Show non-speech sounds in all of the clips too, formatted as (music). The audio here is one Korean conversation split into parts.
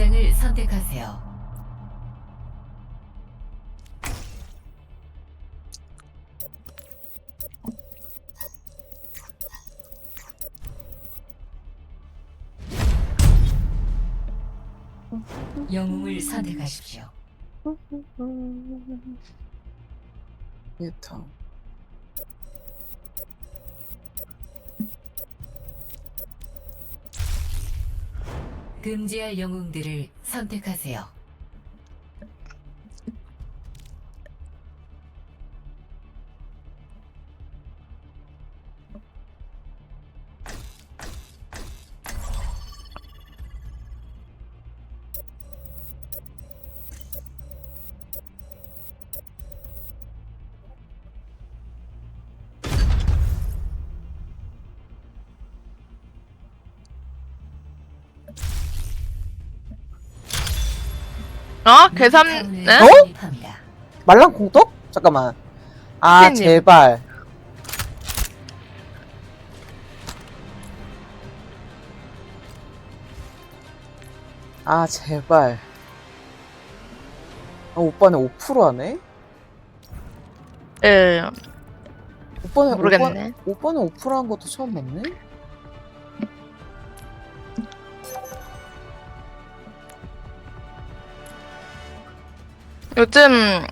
전장을 선택하세요. 영웅을 선택하십시오. 일타 금지할 영웅들을 선택하세요. 어? 계산, 네? 어? 진입합니다. 말랑 공떡? 잠깐만 아 선생님. 제발 아 제발 아 오빠는 5% 하네? 예, 오빠는 모르겠네. 오빠, 오빠는 5%한 것도 처음 봤네? 요즘,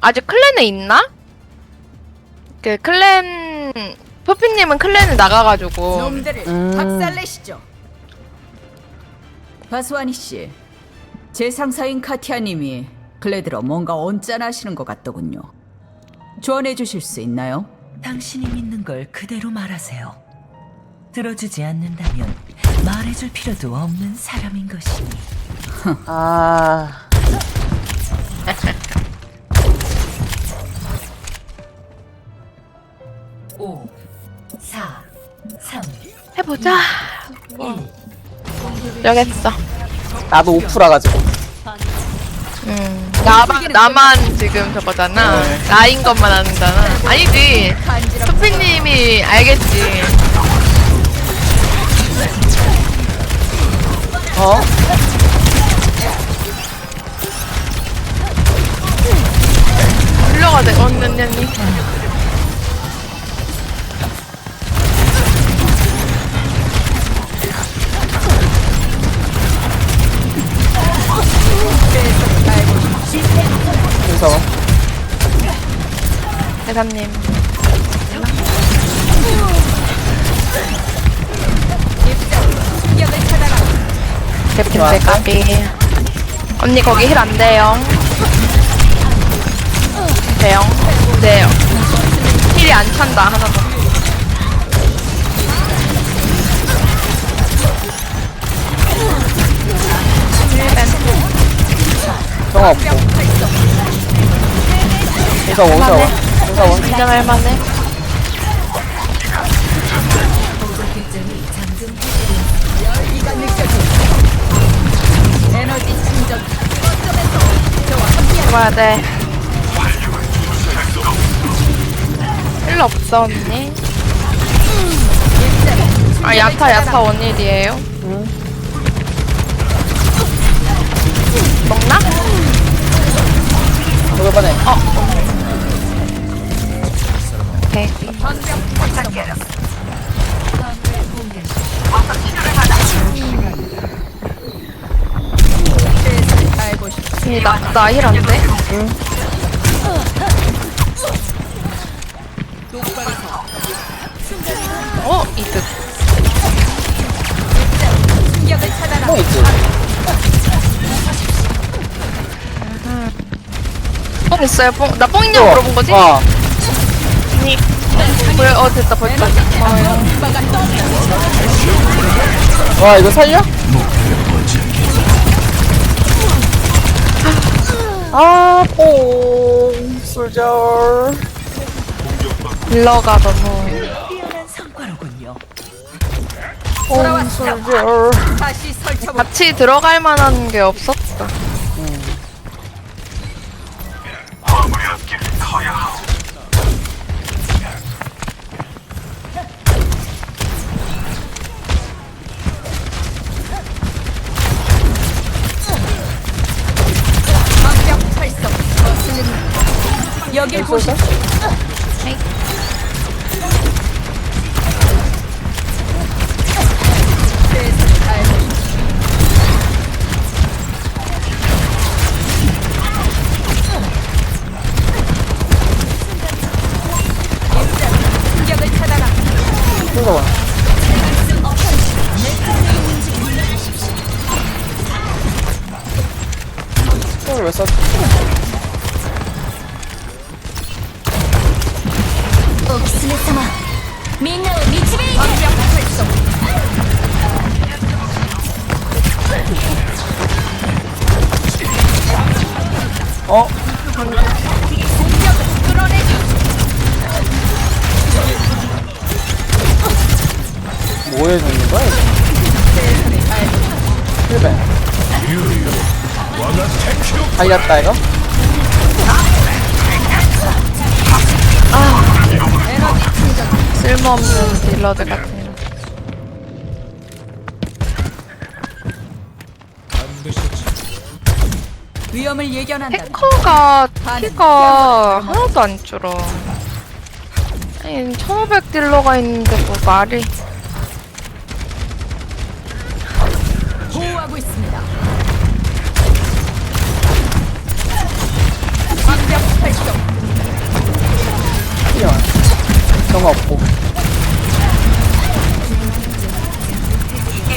아직 클랜에 있나? 그, 클랜, 푸피님은 클랜에 나가가지고, 놈들을 음. 박살내시죠. 바스와니 씨, 제 상사인 카티아님이 들어 뭔가 언짢아하시는 것 같더군요. 조언해 주실 수 있나요? 당신이 믿는 걸 그대로 말하세요. 들어주지 않는다면 말해줄 필요도 없는 사람인 것이니. 아 보자. 여겠어. 나도 5%라 가지고 음, 나만, 나만 지금 저거잖아. 나인 것만 아는잖아. 아니지. 푸피님이 알겠지. 어? 훌려가 돼, 언년년이. 그래 대사님. 대핀데 까비. 언니 거기 힐 안 돼요. 돼요? 돼요. 힐이 안 찬다 하나도. 정화 없고 공사 원사 원 공사원 인정할 만해. 공격 득점이 잠금 에너지 충전 잡아야 돼. 힐 없어 언니. 아 야타 야타 원일이에요. 먹나? 저거 이번에 오케이. 이 나나 힐안 돼? 어 이득. 뽕 있어요 뽕. 나뽕 있냐고 어, 물어본 거지? 어 아니. 보여 어 됐다 벌써. 고마워요. 와 이거 살려? 아, 뽕, 솔저. 딜러가 너무. 뽕, 솔저. 다시 설쳐 같이 들어갈 만한 게 없었 다. 여길 보시. 공격을 차단하. 쏠져 봐. 쏠왜 썼지? 달렸다 이거? 쓸모없는 딜러들 같은. 위험을 예견한다. 탱커가 피가 하나도 안 줄어. 아니, 1500 딜러가 있는데 뭐 말이. 보호하고 있습니다. 정화 없고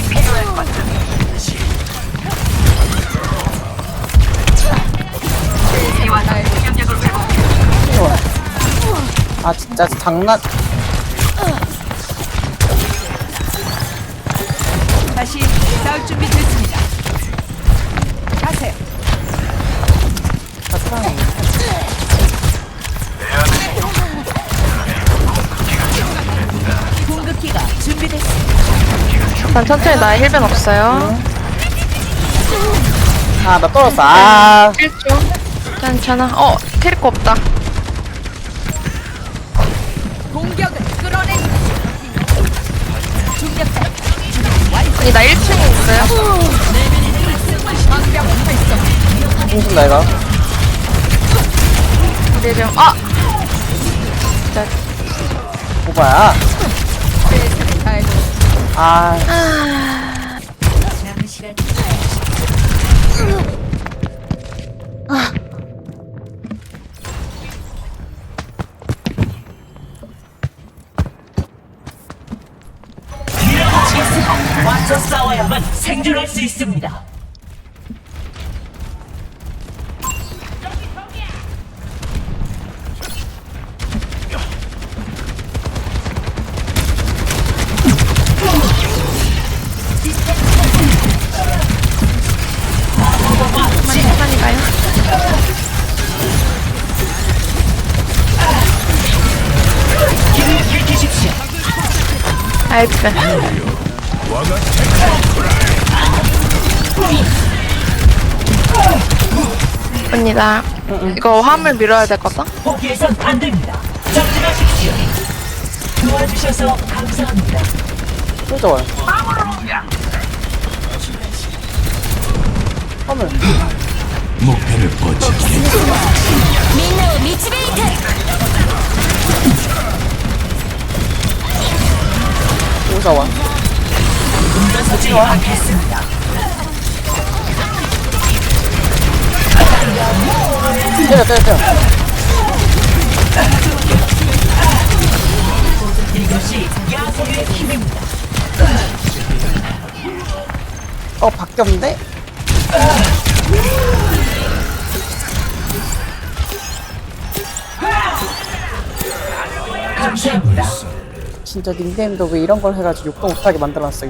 필요한 아 진짜 장난 다시 싸울 준비 됐습니다. 가세요. 사 탕 공급기가 준비됐습니다. 난 천천히 나의 힐벤 없어요. 아 나 떨었어 아 1초. 괜찮아. 어, 캐릭터 없다. 공격을 끌어내죠. 중력자 아니, 나 1층에 있어요. 힘준다 이거 내병. 아! 오바야 최선을 다해서 아. 와서 싸워야만 생존할 수 있습니다. 알트. 언니다. 이거 화물 밀어야 되거든? 포기해선 안 됩니다. 정진하십시오. 도와주셔서 감사합니다. 쏠져 와요 화물 みんなを導いて 야생의 힘입니다. 어 바뀌었는데? 감사합니다. 진짜 닉네임도 왜 이런 걸 해가지고 욕도 못하게 만들어놨어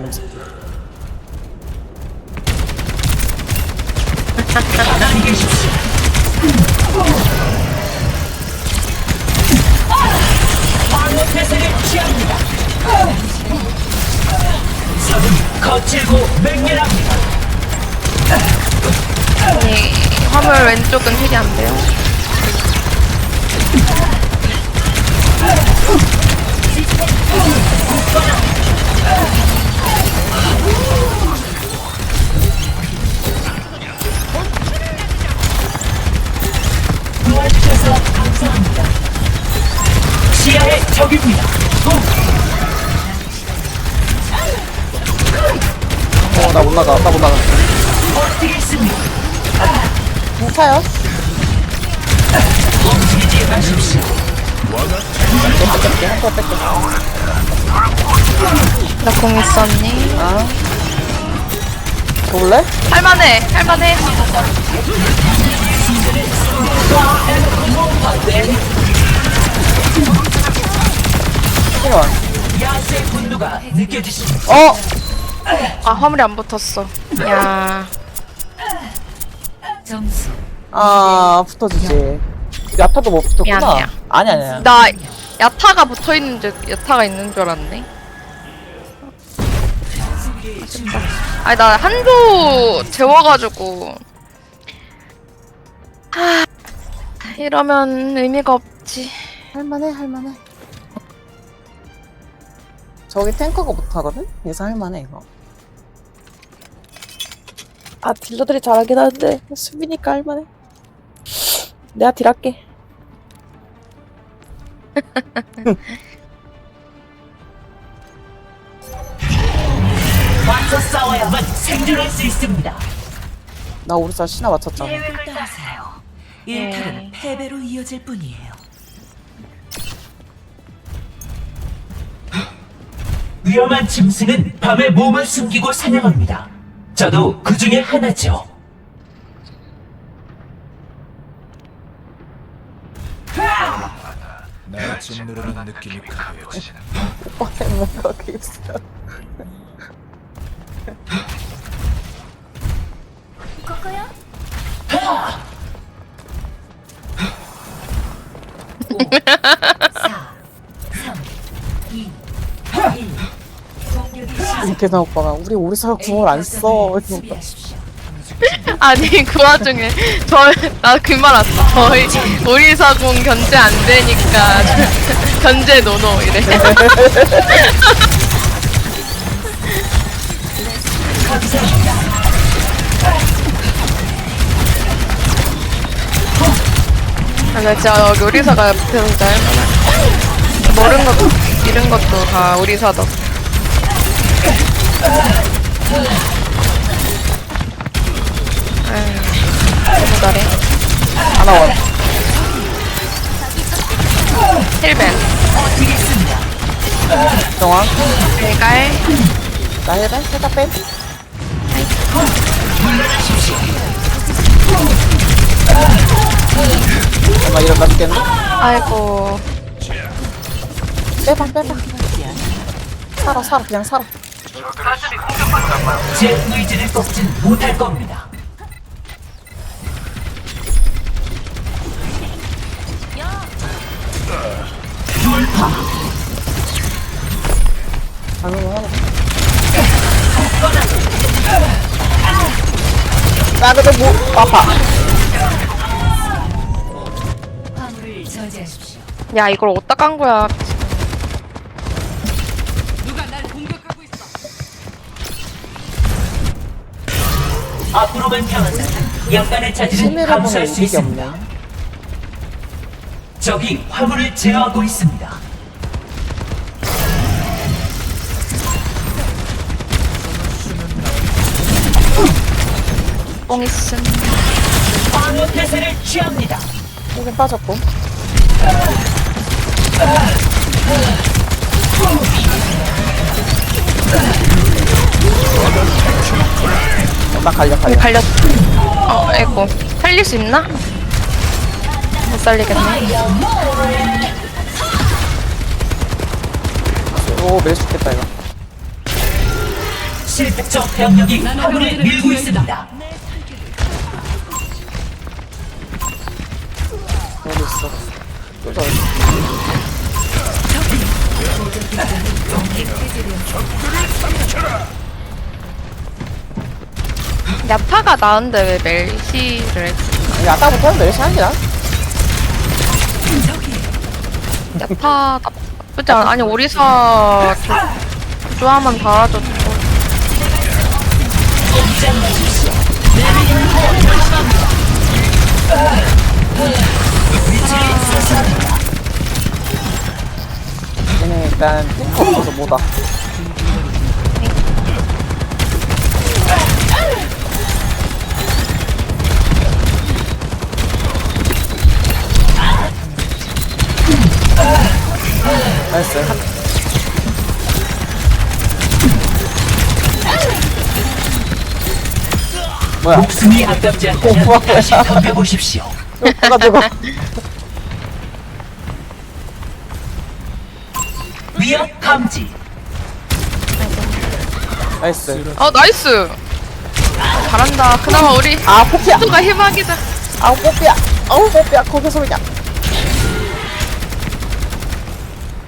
취합니다. 적은 거칠고 맹렬합니다. 화물 왼쪽은 힐이 안 돼요. 어, 나 못 나가, 나 못 나가. 버티겠습니다. 괜찮아요? 나 공 있었니? 아. 좋을래? 할만해, 할만해. 느껴지십니까? 어! 아, 화물이 안 붙었어. 야. 점수 아, 붙어주지. 야타도 못 붙었구나. 미안해요. 아니, 아니, 아니. 나 야타가 붙어 있는 줄 야타가 있는 줄 알았네. 아니 나 한조 재워가지고 하 이러면 의미가 없지. 할만해, 할만해. 저기 탱커가 못하거든? 그래서 할만해, 이거. 아, 딜러들이 잘하긴 하는데, 수비니까 할만해. 내가 딜할게. 맞서 싸워야만 생존할 수 있습니다. 나 우리사 신화 맞췄잖아. 계획을 따르세요. 일탈은 패배로 이어질 뿐이에요. 위험한 짐승은 밤에 몸을 숨기고 사냥합니다. 저도 그 중에 하나죠. 내가 짓누르는 느낌이 강해요. 오빠 때문에 거기 있어. 이렇게 나 오빠가 우리 오리사가 궁을 안 써. 이러니까. 아니 그 와중에 저나그 말 왔어. 저희 우리 사공 견제 안 되니까 (laughs) 견제 노노 이래. 아, 나 진짜 우리사가 붙어서 진짜 할만해. 모르는 것도 잃은 것도 다 우리사다. 너무 잘해. 하나 원. 힐벤. 정황. 대갈. 나 헬벤? 살짝 뺀? 엄마 이러다 죽겠네? 아이고. 빼봐 빼봐 살아 살아 그냥 살아 제 의지를 꺾진 못할 겁니다. 방금은 하나 나 근데 뭐 아파 야, 이걸 어디다 깐 거야. 앞으로만 차질은 심해를 보면 감수할 수 있습니다. 적이 화물을 제어하고 있습니다. 뽕 있음. 방어 태세를 취합니다. 헬벤 빠졌고 나 갈려 갈려 갈렸. 어, 아이고. 살릴 수 있나? 못 살리겠네. 오 매일 죽겠다 이거 실패적 병력이 화물을 밀고 있습니다. 어디 있어 또 저기 야타가 나은데 왜 멜시를 했지? 야따부터 매일 하는 게 나아 야타 나쁘지 않아. 아니, 오리사 조- 조화만 달아줬고. 일단 탱크 없어서 뭐다. 나이스. 뭐야? 목숨이 아깝지 않다면 뭐야? 다시 덤벼보십시오. 가지고 위협 감지. 나이스. 어 나이스 잘한다 그나마 우리 아 포피야. 수가 희망이다 아우 뽀삐야 아우 뽀삐야 거기서 그냥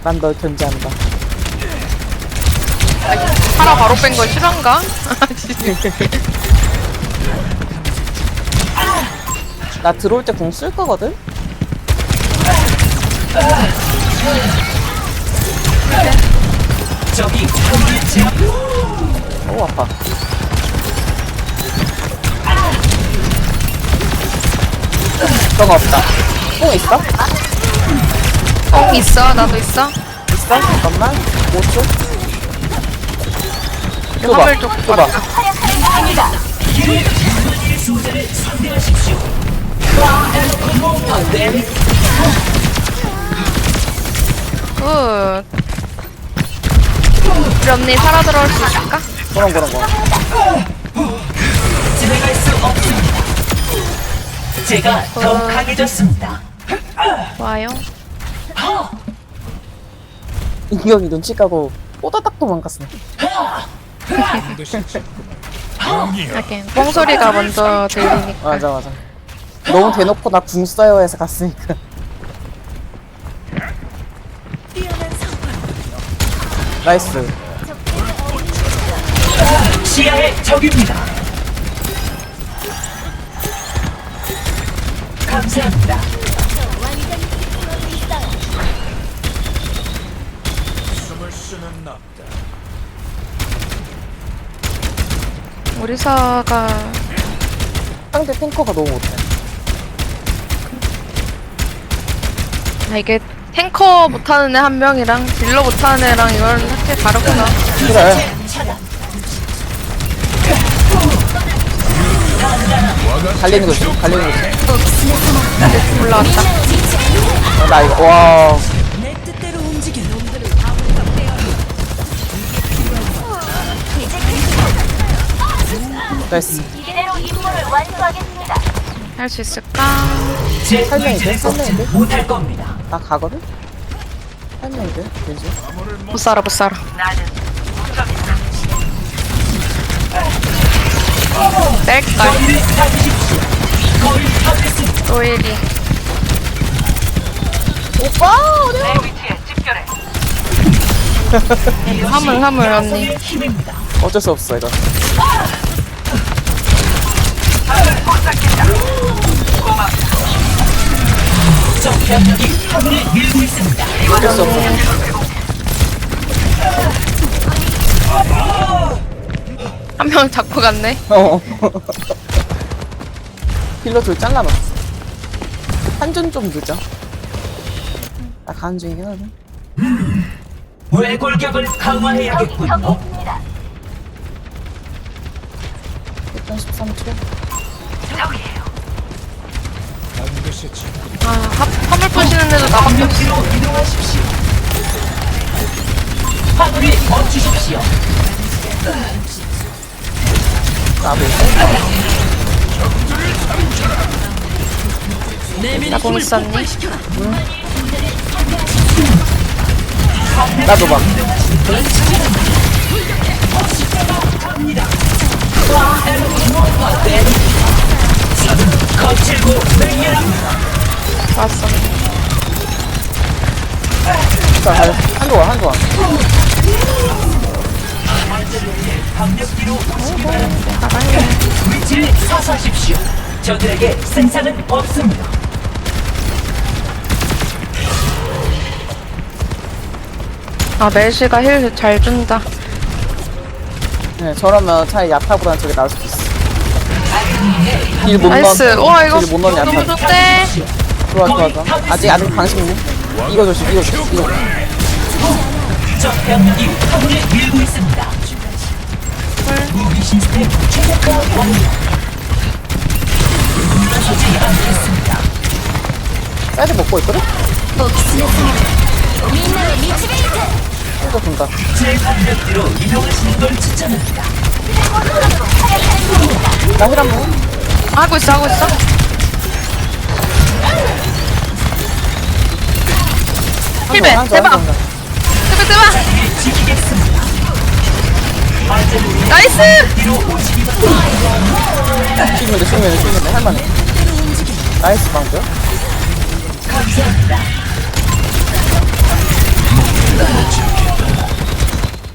난 널 견제한다 파라 바로 뺀 거 실화인가? 나 들어올 때 궁 쓸 거거든? 어우 아파 그거 없다 뽕 있어? 어 있어 나도 있어 있어? 잠깐만 5초 봐 화물 좀 이거 봐 수호자를 선택하십시오. 굿 우리 언니 살아 들어올 수 있을까? 그럼 그럼 그럼 진행할 수 없습니다. 제가 더 강해졌습니다. 좋아요 인경이 눈치 까고 뽀다닥 도망갔어. 하긴 뽕소리가 먼저 들리니까. 맞아 맞아. 너무 대놓고 나 궁 써요 해서 갔으니까. 나이스. 시야의 적입니다. 감사합니다. 숨을 쉬는 나 우리 사가 상대 탱커가 너무 못해. 아, 이게 탱커 못하는 애 한 명이랑 딜러 못하는 애랑 이건 확실히 다르구나. 그래. 달리는 거지 달리는 거지 올라왔다. 어, 나 이거 와 나이스 이대로 임무를 완수하겠습니다. 할 수 있을까? 제 설명이 설명이 돼? 못할 겁니다. 나 가거든? 한명인데 왠지 못 살아 못 살아. 또 1위 오빠 어려 (laughs) 화물 화물 언니. 어쩔 수 없어 이거 적 병력이 화물을 밀고 있습니다. 어쩔 수 없어 한 명 잡고 갔네. 어. 힐러 둘 잘라놨어 한전 좀 늦어 나 가는 중이긴 하네. 외골격을 강화해야겠군요. 일단 13초 반드시 지 아 화물 보시는 애도 나밖에 없어. 나도 있었니? 나도 봐 거칠고. 왔어 자, 가- 한조 와, 한조 와. 방력. 위치를 사수하십시오. 저들에게 생산은 없습니다. 아 멜시가 힐 잘 준다 네, 저러면 차라리 야타보다는 저게 나을 수도 있어. 딜못 나이스. 우와 이거 딜못 너무 안 좋대. 아, 좋아, 좋아, 좋아. 아직, 아직 방식 있네. 이거 조심, 이거 조심, 이거. 사이드 먹고 있거든? 이거 본다. 제 반대로 이동하시는 걸 추천합니다. 나힐 한 번. 하고 있어 하고 있어 번, 대박. 대박 대박 나이스. 지금인데, 지금인데, 지금인데. 할만해. 나이스 방금.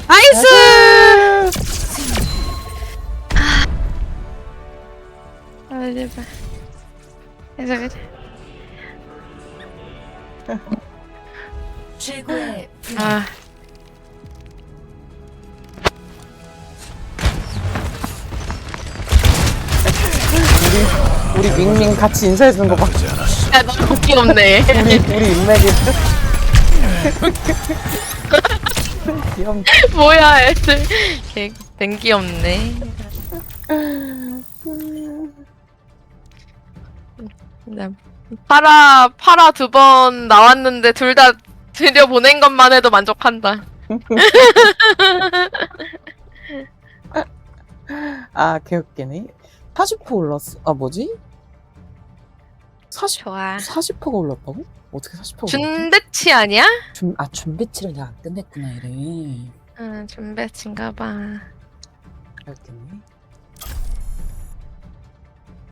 나이스 제발 그래서 그래 최고의 아 우리 밍밍 같이 인사해주는 거 봐. 야, 너무 귀엽네. 우리, 우리 인맥이. (laughs) 귀염. 뭐야, 애들. 걔, 된 귀엽네. 나 파라, 파라 두 번 나왔는데 둘 다 들여 보낸 것만 해도 만족한다. 아, 개웃기네. 40% 올랐어. 아, 뭐지? 40, 좋아. 40%가 올랐다고? 어떻게 40%가 올랐지? 준대치 아니야? 준, 아, 준비치를 내가 안 끝냈구나, 이래. 응, 준배치인가 봐. 개웃기네.